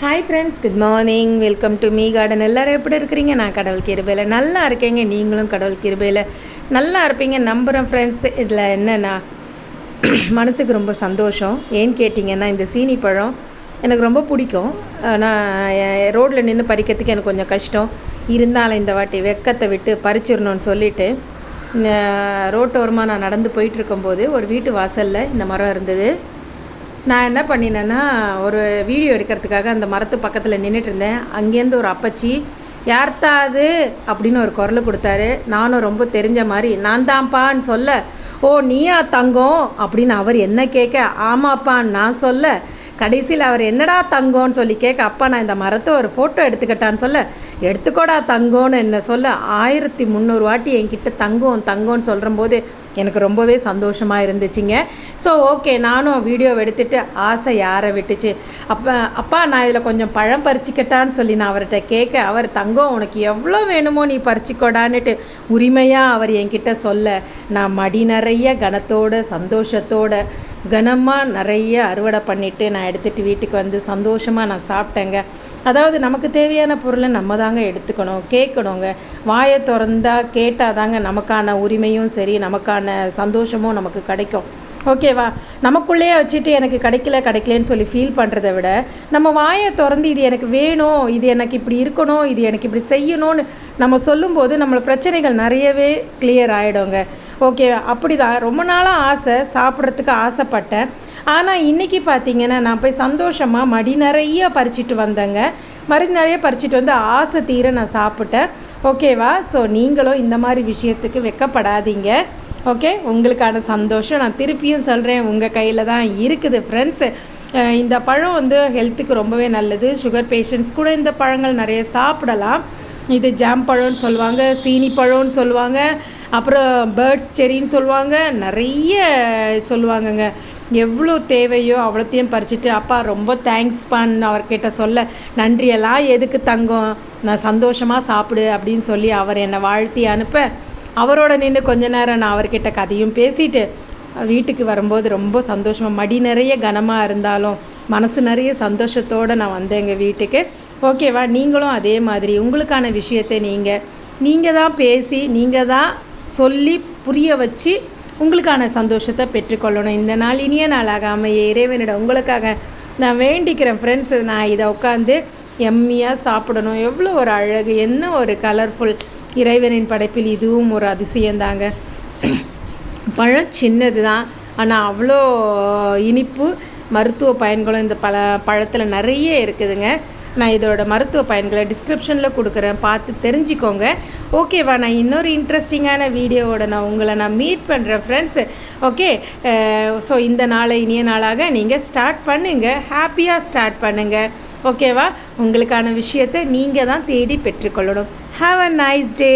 Hi friends good morning welcome to me garden எல்லோரும் எப்படி இருக்கிறீங்க? நான் கடவுள் கிருபையில் நல்லா இருக்கேங்க. நீங்களும் கடவுள் கிருபையில் நல்லா இருப்பீங்க. நம்புகிறேன் ஃப்ரெண்ட்ஸ் இதில் என்னென்னா மனசுக்கு ரொம்ப சந்தோஷம். ஏன்னு கேட்டிங்கன்னா இந்த சீனி பழம் எனக்கு ரொம்ப பிடிக்கும். நான் ரோட்டில் நின்று பறிக்கிறதுக்கு எனக்கு கொஞ்சம் கஷ்டம். இருந்தாலும் இந்த வாட்டி வெக்கத்தை விட்டு பறிச்சிடணும்னு சொல்லிவிட்டு ரோட்டோரமாக நான் நடந்து போயிட்டு இருக்கும்போது ஒரு வீட்டு வாசலில் இந்த மரம் இருந்தது. நான் என்ன பண்ணினேன்னா ஒரு வீடியோ எடுக்கிறதுக்காக அந்த மரத்து பக்கத்தில் நின்றுட்டு இருந்தேன். அங்கேருந்து ஒரு அப்பச்சி யார்த்தா அது அப்படின்னு ஒரு குரல் கொடுத்தாரு. நானும் ரொம்ப தெரிஞ்ச மாதிரி நான் தான்ப்பான்னு சொல்ல. ஓ நீயா தங்கம்? அப்படின்னு அவர் என்ன கேட்க ஆமாப்பான்னு நான் சொல்ல. கடைசியில் அவர் என்னடா தங்கம்னு சொல்லி கேட்க அப்பா நான் இந்த மரத்தை ஒரு ஃபோட்டோ எடுத்துக்கிட்டான்னு சொல்ல. எடுத்துக்கோடா தங்கம்னு என்ன சொல்ல ஆயிரத்தி முந்நூறு வாட்டி என்கிட்ட தங்கம் தங்கம்னு சொல்கிறம்போது எனக்கு ரொம்பவே சந்தோஷமாக இருந்துச்சுங்க. ஸோ ஓகே நானும் வீடியோ எடுத்துகிட்டு ஆசை யாரை விட்டுச்சு. அப்போ அப்பா நான் இதில் கொஞ்சம் பழம் பறிச்சிக்கட்டான்னு சொல்லி நான் அவர்கிட்ட கேட்க அவர் தங்கம் உனக்கு எவ்வளோ வேணுமோ நீ பறிச்சிக்கோடான்னுட்டு உரிமையாக அவர் என்கிட்ட சொல்ல. நான் மடி நிறைய கனத்தோட சந்தோஷத்தோட கனமாக நிறைய அறுவடை பண்ணிவிட்டு நான் எடுத்துகிட்டு வீட்டுக்கு வந்து சந்தோஷமாக நான் சாப்பிட்டேங்க. அதாவது நமக்கு தேவையான பொருளை நம்ம தான் தாங்க எடுத்துக்கணும் கேட்கணுங்க. வாயை திறந்தா கேட்டால் தாங்க நமக்கான உரிமையும் சரி நமக்கான சந்தோஷமும் நமக்கு கிடைக்கும். ஓகேவா நமக்குள்ளேயே வச்சுட்டு எனக்கு கிடைக்கல கிடைக்கலன்னு சொல்லி ஃபீல் பண்ணுறத விட நம்ம வாயை திறந்து இது எனக்கு வேணும் இது எனக்கு இப்படி இருக்கணும் இது எனக்கு இப்படி செய்யணும்னு நம்ம சொல்லும்போது நம்மளை பிரச்சனைகள் நிறையவே கிளியர் ஆகிடுங்க ஓகே அப்படி தான் ரொம்ப நாளாக ஆசை சாப்பிட்றதுக்கு ஆசைப்பட்டேன். ஆனால் இன்றைக்கி பார்த்தீங்கன்னா நான் போய் சந்தோஷமாக மடி நிறைய பறிச்சிட்டு வந்தேங்க. மறு நிறைய பறிச்சிட்டு வந்து ஆசை தீர நான் சாப்பிட்டேன். ஓகேவா? ஸோ நீங்களும் இந்த மாதிரி விஷயத்துக்கு வெக்கப்படாதீங்க. ஓகே? உங்களுக்கான சந்தோஷம் நான் திருப்பியும் சொல்கிறேன் உங்கள் கையில் தான் இருக்குது ஃப்ரெண்ட்ஸு இந்த பழம் வந்து ஹெல்த்துக்கு ரொம்பவே நல்லது. சுகர் பேஷண்ட்ஸ் கூட இந்த பழங்கள் நிறைய சாப்பிடலாம். இது ஜாம் பழம்னு சொல்லுவாங்க சீனி பழம்னு சொல்லுவாங்க. அப்புறம் பேர்ட்ஸ் செரின்னு சொல்லுவாங்க. நிறைய சொல்லுவாங்கங்க. எவ்வளோ தேவையோ அவ்வளோத்தையும் பறிச்சுட்டு அப்பா ரொம்ப தேங்க்ஸ்பான்னு அவர்கிட்ட சொல்ல நன்றியெல்லாம் எதுக்கு தங்கம்? நான் சந்தோஷமாக சாப்பிடு அப்படின்னு சொல்லி அவர் என்னை வாழ்த்தி அனுப்ப அவரோட நின்று கொஞ்ச நேரம் நான் அவர்கிட்ட கதையும் பேசிட்டு வீட்டுக்கு வரும்போது ரொம்ப சந்தோஷமாக மடி நிறைய கனமாக இருந்தாலும் மனசு நிறைய சந்தோஷத்தோடு நான் வந்தேன் எங்கள் வீட்டுக்கு. ஓகேவா? நீங்களும் அதே மாதிரி உங்களுக்கான விஷயத்தை நீங்கள் நீங்கள் தான் பேசி நீங்கள் தான் சொல்லி புரிய வச்சு உங்களுக்கான சந்தோஷத்தை பெற்றுக்கொள்ளணும். இந்த நாள் இனிய நாளாக அமைய இறைவனிடம் உங்களுக்காக நான் வேண்டிக்கிறேன் ஃப்ரெண்ட்ஸ் நான் இதை உட்காந்து எம்மியாக சாப்பிடணும். எவ்வளோ ஒரு அழகு என்ன ஒரு கலர்ஃபுல் இறைவனின் படைப்பில் இதுவும் ஒரு அதிசயந்தாங்க பழம் சின்னது தான். ஆனால் அவ்வளோ இனிப்பு மருத்துவ பயன்களும் இந்த பல பழத்தில் நிறைய இருக்குதுங்க. நான் இதோட மருத்துவ பயன்களை டிஸ்கிரிப்ஷனில் கொடுக்குறேன். பார்த்து தெரிஞ்சுக்கோங்க. ஓகேவா நான் இன்னொரு இன்ட்ரெஸ்டிங்கான வீடியோவோட நான் உங்களை நான் மீட் பண்ணுறேன் ஃப்ரெண்ட்ஸ் ஓகே ஸோ இந்த நாளை இனிய நாளாக நீங்கள் ஸ்டார்ட் பண்ணுங்கள் ஹாப்பியாக ஸ்டார்ட் பண்ணுங்கள் ஓகேவா உங்களுக்கான விஷயத்தை நீங்கள் தான் தேடி பெற்றுக்கொள்ளணும். Have a nice day